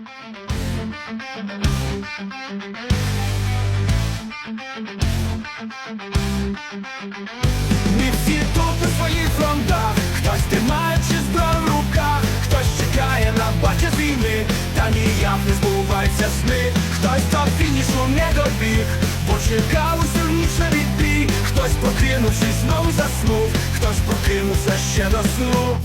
Ми всі тут у своїх фронтах, хтось тримаючи зброю в руках, хтось чекає на батя війни, та ніяк не збуваються сни, хтось до фінішу не добіг, бо чекав у сильніше відбій, хтось прокинувшись знову заснув, хтось прокинувся ще до сну.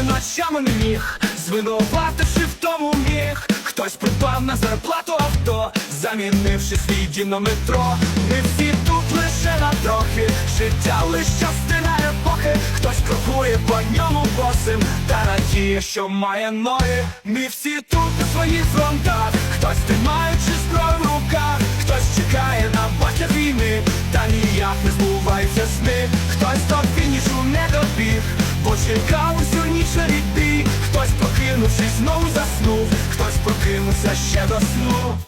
Заснути ночами не міг, звинувативши в тому міг, хтось придбав на зарплату авто, замінивши свій дім на метро. Ми всі тут лише на трохи, життя лиш частина епохи, хтось крокує по ньому босим, та радіє, що має ноги. Ми всі тут у своїх фронтах, хтось тримаючи зброю в руках, хтось чекає на батя війни, та ніяк не збуваються сни, хтось до фінішу не добіг, бо чекав усю ніч йти, хтось прокинувшись знову заснув, хтось прокинувся ще до сну.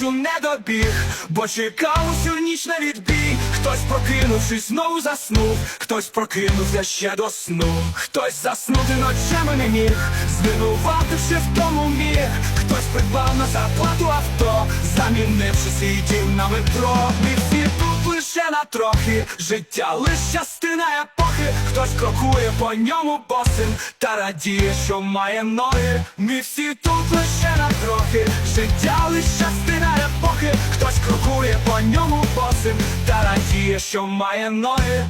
До не добіг, бо чекав усю ніч на відбій. Хтось прокинувшись, знову заснув, хтось прокинувся ще до сну. Хтось заснути ночами не міг, звинувативши в тому міг. Хтось придбав на зарплату авто, замінивши свій дім на метро. Всі тут лише на трохи, життя лиш частина епохи. Хтось крокує по ньому босим та радіє, що має ноги. Всі тут лише на трохи, життя лиш частина епохи. Хтось крокує по ньому босим та радіє, що має ноги.